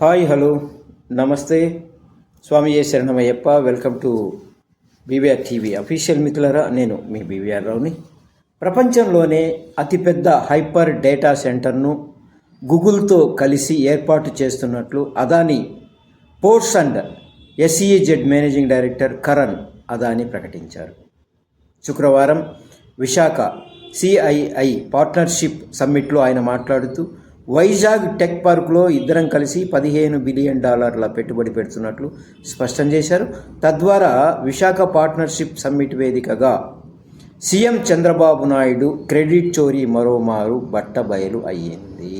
Hi hello. నమస్తే. స్వామి ఏ శరణమయ్యప్ప. Welcome to BVR TV official మిత్రులరా నేను మీ బీవీఆర్ రావుని ప్రపంచంలోనే అతిపెద్ద హైపర్ డేటా సెంటర్ను గూగుల్తో కలిసి ఏర్పాటు చేస్తున్నట్లు Adani ports and SEZ managing director Karan Adani ప్రకటించారు. శుక్రవారం విశాఖ సిఐఐ పార్ట్నర్షిప్ సమ్మిట్లో ఆయన మాట్లాడుతూ వైజాగ్ టెక్ పార్క్లో ఇద్దరం కలిసి పదిహేను బిలియన్ డాలర్ల పెట్టుబడి పెడుతున్నట్లు స్పష్టం చేశారు. తద్వారా విశాఖ పార్ట్నర్షిప్ సమ్మిట్ వేదికగా సీఎం చంద్రబాబు నాయుడు క్రెడిట్ చోరీ మరోమారు బట్టబయలు అయ్యింది.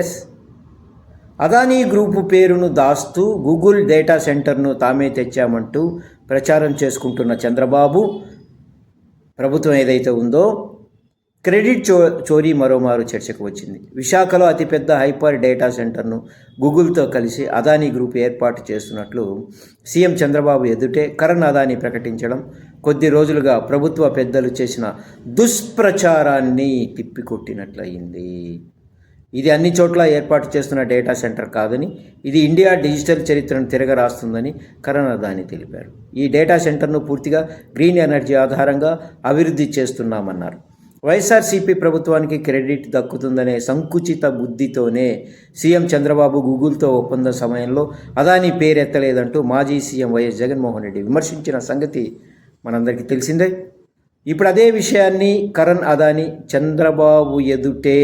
ఎస్ అదానీ గ్రూపు పేరును దాస్తూ గూగుల్ డేటా సెంటర్ను తామే తెచ్చామంటూ ప్రచారం చేసుకుంటున్న చంద్రబాబు ప్రభుత్వం ఏదైతే ఉందో క్రెడిట్ చో చోరీ మరోమారు చర్చకు వచ్చింది. విశాఖలో అతిపెద్ద హైపర్ డేటా సెంటర్ను గూగుల్తో కలిసి అదానీ గ్రూప్ ఏర్పాటు చేస్తున్నట్లు సీఎం చంద్రబాబు ఎదుటే కరణ్ అదానీ ప్రకటించడం కొద్ది రోజులుగా ప్రభుత్వ పెద్దలు చేసిన దుష్ప్రచారాన్ని తిప్పికొట్టినట్లయింది. ఇది అన్ని చోట్ల ఏర్పాటు చేస్తున్న డేటా సెంటర్ కాదని ఇది ఇండియా డిజిటల్ చరిత్రను తిరగరాస్తుందని కరణ్ అదాని తెలిపారు. ఈ డేటా సెంటర్ను పూర్తిగా గ్రీన్ ఎనర్జీ ఆధారంగా అభివృద్ధి చేస్తున్నామన్నారు. వైఎస్ఆర్సీపీ ప్రభుత్వానికి క్రెడిట్ దక్కుతుందనే సంకుచిత బుద్ధితోనే సీఎం చంద్రబాబు గూగుల్తో ఒప్పందం సమయంలో అదాని పేరెత్తలేదంటూ మాజీ సీఎం వైఎస్ జగన్మోహన్ రెడ్డి విమర్శించిన సంగతి మనందరికీ తెలిసిందే. ఇప్పుడు అదే విషయాన్ని కరణ్ అదాని చంద్రబాబు ఎదుటే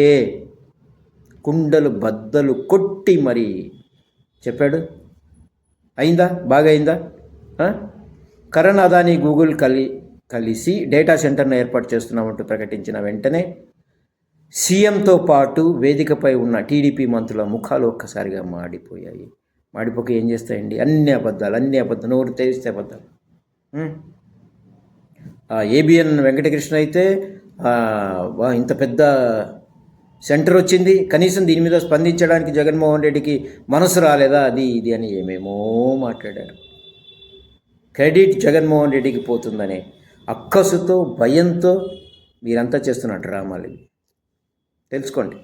కుండలు బద్దలు కొట్టి మరి చెప్పాడు. అయిందా? బాగా అయిందా కరణ్ అదాని గూగుల్ కలి కలిసి డేటా సెంటర్ను ఏర్పాటు చేస్తున్నామంటూ ప్రకటించిన వెంటనే సీఎంతో పాటు వేదికపై ఉన్న టీడీపీ మంత్రుల ముఖాలు ఒక్కసారిగా మాడిపోయాయి. మాడిపోక ఏం చేస్తాయండి? అన్ని అబద్ధాలు అన్ని అబద్ధాలు నోరు తెరిస్తే అబద్ధాలు. ఏబిఎన్ వెంకటకృష్ణ అయితే వా ఇంత పెద్ద సెంటర్ వచ్చింది. కనీసం దీని మీద స్పందించడానికి జగన్మోహన్ రెడ్డికి మనసు రాలేదా? అది ఇది అని ఏమేమో మాట్లాడారు. క్రెడిట్ జగన్మోహన్ రెడ్డికి పోతుందనే అక్కసుతో భయంతో మీరంతా చేస్తున్న డ్రామాలు ఇవి తెలుసుకోండి.